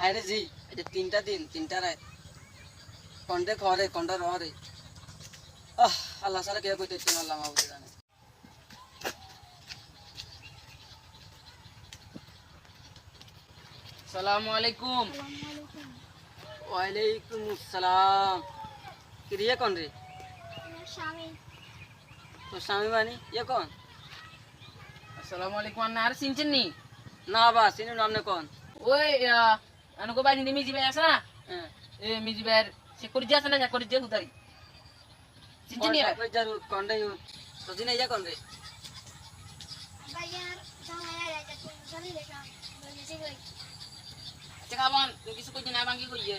হায় রে জি যে তিনটা দিন তিনটা রাত কন্টে খরে কন্টে রহরে। আহ আল্লাহ সারা কে কইতে আল্লাহ মাহবুব জানে। সালামু আলাইকুম। ওয়ালাইকুম আসসালাম। কিরিয়ে কোন রে? স্বামী। তোর স্বামী বানি ইয়ে কোন? আসসালামু আলাইকুম আর চিনছেন নি? না বা চিনি নাম নে কোন? ওই আনুকো বাড়ি নিয়ে মিজি ভাই আছে না? হ্যাঁ এ মিজি ভাইয়ের সে করে দিয়ে আছে না? করে দিয়ে হুদারি চিনছেন নি এরা? কই যার কন্টে সজি না ইয়া কোন রে ভাইয়ার জামাই রাজা তুমি চলে দেখলাম বলেছি কই আচ্ছা খাবান তুমি কিছু কইতে না ভাঙ্গি কইয়ে।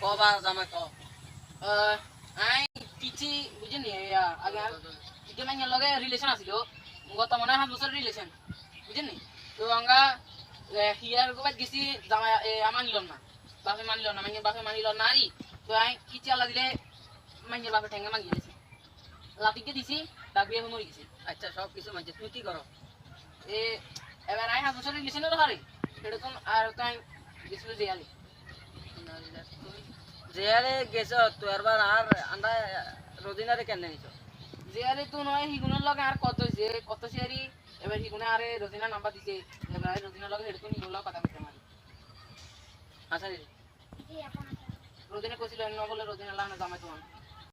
ক বা জামা ক। আই কিছু বুঝেন নি? এ, নি তো হিয়ার গোবাদ গেছি জামাই এ, আমার নিল না। বাপে মানিল না মাইনের বাপে মানিল না আরি তো আই কিছু আলা দিলে মাইনের বাপে ঠেঙ্গে মাগি গেছে লাতিকে দিছি ডাক বিয়ে হয়ে মরে গেছে আচ্ছা সব কিছু মানছে তুমি কি করো এ এবার আই সাত বছর রিলেশন হলো হারে সেরকম আর তাই গেছিল জেয়ালি। জেয়ারে গেছ তো এবার আর আন্ডা রোদিনারে কেন নিছ জেয়ালি তো নয় হিগুনের লগে আর কত হয়েছে কত শেয়ারি এবার হিগুনে আরে রোজিনা নাম্বার দিছে? এবার রোজিনার লগে হেডফোন হিগুন লগে কথা কইতে মারি আচ্ছা রে রোজিনা কইছিল ন বলে রোজিনা লানা জামাই তোমার।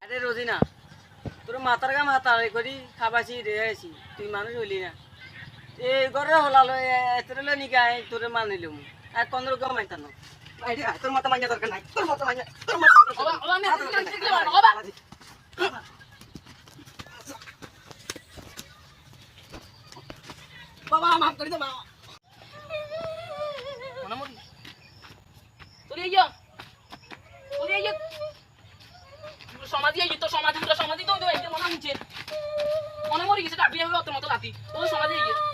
আরে রোজিনা তোর মাথার গা মাথা করি খাবাসি রে আছি তুই মানুষ হইলি না। এই ঘরে হলালো এতরে নিকাই তোরে মানিলুম আর কোন রকম মাইতান তোর মাথা মাইয়া দরকার নাই। তোর মাথা মাইয়া তোর মাথা করে দে বাবা মনে মরি তুই আইয়া। তুই আইয়া সমাধি আইয়া তো সমাধি তো সমাধি তো মনে হচ্ছে মনে মরে গেছে ডাবিয়ে হবে অত মতো রাতি তো সমাধি চলে আইয়া